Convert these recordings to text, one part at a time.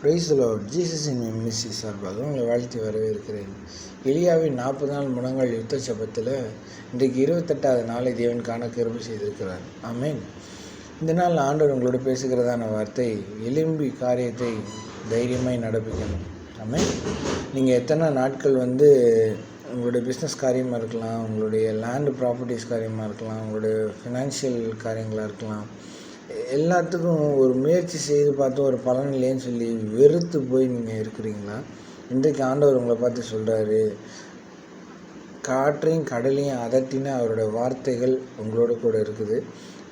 Price Lord ஜீசஸின் ministry சார்பாக உங்களை வாழ்த்தி வரவேற்கிறேன். எளியாவின் நாற்பது நாள் முடங்கள் யுத்த சபத்தில் இன்றைக்கு இருபத்தெட்டாவது நாளை தேவன் காண கிருபி செய்திருக்கிறார். ஆமீன். இந்த நாள் ஆண்டவர் உங்களோட பேசுகிறதான வார்த்தை எலும்பி காரியத்தை தைரியமாக நடப்பிக்கணும். ஆமீன். நீங்கள் எத்தனை நாட்கள் வந்து உங்களுடைய பிஸ்னஸ் காரியமாக இருக்கலாம் உங்களுடைய லேண்டு ப்ராப்பர்ட்டிஸ் காரியமாக இருக்கலாம் உங்களுடைய ஃபினான்ஷியல் காரியங்களாக இருக்கலாம் எல்லாத்துக்கும் ஒரு முயற்சி செய்து பார்த்து ஒரு பலன் இல்லைன்னு சொல்லி வெறுத்து போய் நீங்கள் இருக்கிறீங்களா இன்றைக்கு ஆண்டவர் உங்களை பார்த்து சொல்கிறாரு காற்றையும் கடலையும் அதட்டின அவருடைய வார்த்தைகள் உங்களோட கூட இருக்குது.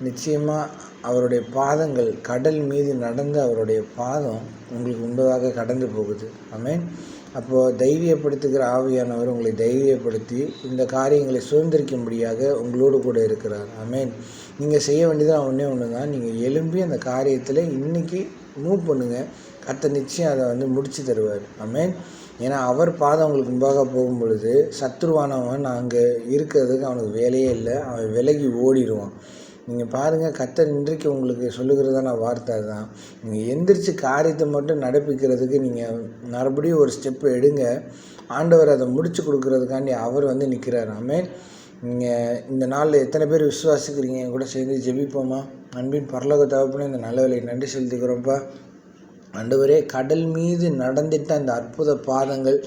நிச்சயமாக அவருடைய பாதங்கள் கடல் மீது நடந்து அவருடைய பாதம் உங்களுக்கு முன்பதாக கடந்து போகுது. அமேன் அப்போது தைரியப்படுத்துகிற ஆவியானவர் உங்களை தைரியப்படுத்தி இந்த காரியங்களை சுதந்திரிக்கும்படியாக உங்களோடு கூட இருக்கிறார். அமேன் நீங்கள் செய்ய வேண்டியது ஒன்றே ஒன்று தான் நீங்கள் எழும்பி அந்த காரியத்தில் இன்றைக்கி மூவ் பண்ணுங்கள் கத்த நிச்சயம் அதை வந்து முடித்து தருவார். அமேன் ஏன்னா அவர் பாதம் உங்களுக்கு முன்பாக போகும் பொழுது சத்ருவானவன் அங்கே இருக்கிறதுக்கு அவனுக்கு வேலையே இல்லை. அவன் விலகி ஓடிடுவான். நீங்கள் பாருங்கள் கத்தர் இன்றைக்கு உங்களுக்கு சொல்லுகிறதான வார்த்தை தான் நீங்கள் எந்திரிச்சு காரியத்தை மட்டும் நடப்பிக்கிறதுக்கு நீங்கள் மறுபடியும் ஒரு ஸ்டெப்பு எடுங்க. ஆண்டவர் அதை முடிச்சு கொடுக்கறதுக்காண்டி அவர் வந்து நிற்கிறார் ஆமேன் நீங்கள் இந்த நாளில் எத்தனை பேர் விசுவாசிக்கிறீங்க? என் கூட சேர்ந்து ஜெபிப்போமா? அன்பின் பரலோக தகப்பனே இந்த நல்ல வேலையை நன்றி செலுத்திக்கிறோம்ப்பா. ஆண்டவரே கடல் மீது நடந்திட்ட அந்த அற்புத பாதங்கள்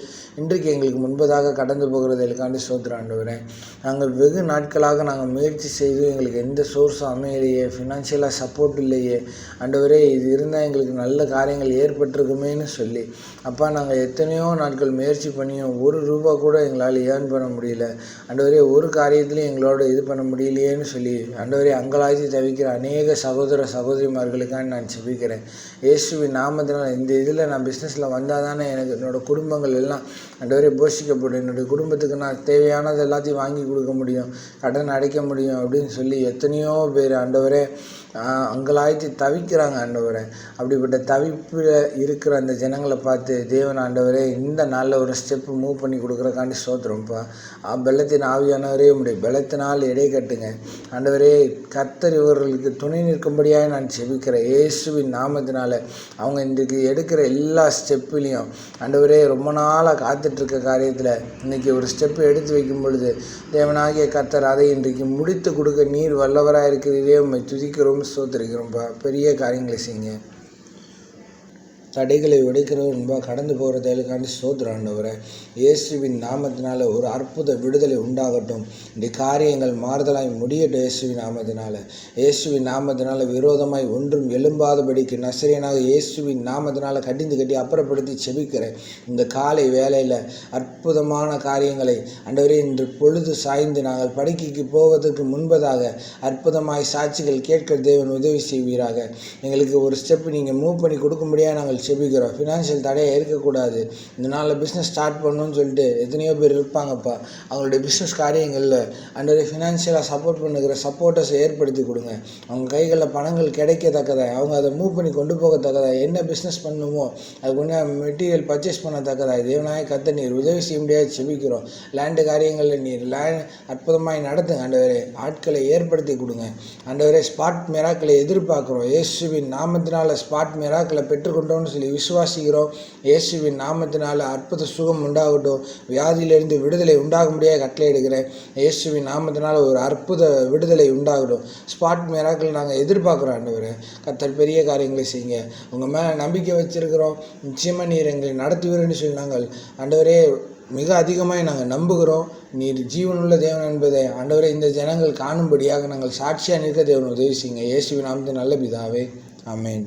இன்றைக்கு எங்களுக்கு முன்பதாக கடந்து போகிறதற்காண்டி சோத்திரம் ஆண்டவரே. நாங்கள் வெகு நாட்களாக நாங்கள் முயற்சி செய்து எங்களுக்கு எந்த சோர்ஸும் அமையலையே ஃபினான்ஷியலாக சப்போர்ட் இல்லையே. ஆண்டவரே இது இருந்தால் எங்களுக்கு நல்ல காரியங்கள் ஏற்பட்டிருக்குமேன்னு சொல்லி. அப்பா நாங்கள் எத்தனையோ நாட்கள் முயற்சி பண்ணியும் ஒரு ரூபா கூட எங்களால் ஏர்ன் பண்ண முடியல. ஆண்டவரே ஒரு காரியத்திலையும் எங்களோட இது பண்ண முடியலையேன்னு சொல்லி ஆண்டவரே அங்கலாய்ச்சி தவிக்கிற அநேக சகோதர சகோதரிமார்களுக்காக நான் செபிக்கிறேன் இயேசுவின் நாமத்தினால் இந்த இதில் நான் பிஸ்னஸில் வந்தால் தானே எனக்கு என்னோடய குடும்பங்கள் எல்லாம் ஆண்டவரே போஷிக்கப்படும் என்னுடைய குடும்பத்துக்கு நான் தேவையானது எல்லாத்தையும் வாங்கி கொடுக்க முடியும். கடன் அடைக்க முடியும் அப்படின்னு சொல்லி எத்தனையோ பேர் ஆண்டவரே அங்கலாய்த்து தவிக்கிறாங்க ஆண்டவரே. அப்படிப்பட்ட தவிப்பில் இருக்கிற அந்த ஜனங்களை பார்த்து தேவன் ஆண்டவரே இந்த நாளில் ஒரு ஸ்டெப்பு மூவ் பண்ணி கொடுக்குறக்காண்டி சோத்துறோம்ப்பா பெல்லத்தின் ஆவியானவரே உடைய பலத்தினால் இடை கட்டுங்க. ஆண்டவரே கத்தர் இவர்களுக்கு துணை நிற்கும்படியாக நான் செபிக்கிறேன் இயேசுவின் நாமத்தினால அவங்க இன்றைக்கு எடுக்கிற எல்லா ஸ்டெப்புலேயும் ஆண்டவரே ரொம்ப நாளாக காத்துட்ருக்க காரியத்தில் இன்றைக்கி ஒரு ஸ்டெப்பு எடுத்து வைக்கும் பொழுது தேவனாகிய கத்தர் அதை இன்றைக்கு முடித்து கொடுக்க நீர் வல்லவராக இருக்கிறதே உண்மை துதிக்கிறோம் சோத்திருக்கிறோம்ப்பா பெரிய காரியங்களை செய்யுங்க. தடைகளை உடைக்கிறவர் என்பா கடந்து போகிற தயலுக்காண்டி சோதராண்டவரை இயேசுவின் நாமத்தினால ஒரு அற்புத விடுதலை உண்டாகட்டும். இந்த காரியங்கள் மாறுதலாய் முடியட்டும் இயேசுவின் நாமத்தினால. இயேசுவின் நாமத்தினால விரோதமாய் ஒன்றும் எழும்பாதபடிக்கு நசரியனாக இயேசுவின் நாமத்தினால கடிந்து கட்டி அப்புறப்படுத்தி செபிக்கிறேன். இந்த காலை வேலையில் அற்புதமான காரியங்களை அண்டவரே இன்று பொழுது சாய்ந்து நாங்கள் படுக்கைக்கு போவதற்கு முன்பதாக அற்புதமாய் சாட்சிகள் கேட்க தேவன் உதவி செய்வீராக. எங்களுக்கு ஒரு ஸ்டெப் நீங்கள் மூவ் பண்ணி கொடுக்கும்படியாக நாங்கள் செபிக்கிறோம். ஃபினான்ஷியல் தடையை இருக்கக்கூடாது. இந்த நாளில் பிஸ்னஸ் ஸ்டார்ட் பண்ணணும்னு சொல்லிட்டு எத்தனையோ பேர் இருப்பாங்கப்பா. அவங்களுடைய பிஸ்னஸ் காரியங்களில் அண்டர் ஃபினான்ஷியலாக சப்போர்ட் பண்ணுகிற சப்போர்ட்டர்ஸை ஏற்படுத்தி கொடுங்க. அவங்க கைகளில் பணங்கள் கிடைக்கத்தக்கதை? அவங்க அதை மூவ் பண்ணி கொண்டு போகத்தக்கதா? என்ன பிஸ்னஸ் பண்ணணுமோ அதுக்கு ஒன்று மெட்டீரியல் பர்ச்சேஸ் பண்ணத்தக்கதா? தேவனாய கத்த நீர் உதவி செய்ய முடியாது. செபிக்கிறோம். லேண்டு காரியங்களில் நீர் லேண்ட் அற்புதமாய் நடத்துங்க ஆண்டவரே. ஆட்களை ஏற்படுத்தி கொடுங்க. ஆண்டவரே ஸ்பாட் மெராக்களை எதிர்பார்க்குறோம். இயேசுவின் நாமத்தினால ஸ்பாட் மெராக்களை பெற்றுக்கொண்டோன்னு சொல்லி விசுவாசிக்கிறோம். இயேசுவின் நாமத்தினால் அற்புத சுகம் உண்டாகட்டும். வியாதியிலிருந்து விடுதலை உண்டாகும்படியாக கட்டளை எடுக்கிறேன் இயேசுவின் நாமத்தினால் ஒரு அற்புத விடுதலை உண்டாகட்டும். ஸ்பாட் மிராக்கள் நாங்கள் எதிர்பார்க்குறோம் ஆண்டவரே. கத்தர் பெரிய காரியங்களை செய்யுங்க. உங்கள் மேலே நம்பிக்கை வச்சுருக்கிறோம். நிச்சயமாக நீர் எங்களை நடத்துவீர்னு சொல்லி நாங்கள் ஆண்டவரே மிக அதிகமாக நாங்கள் நம்புகிறோம். நீர் ஜீவனுள்ள தேவன் என்பதை ஆண்டவரை இந்த ஜனங்கள் காணும்படியாக நாங்கள் சாட்சியாக நிற்க தேவன் உதவி செய்யுங்க. இயேசுவின் நாமத்தின் நல்ல பிதாவே. அமேன்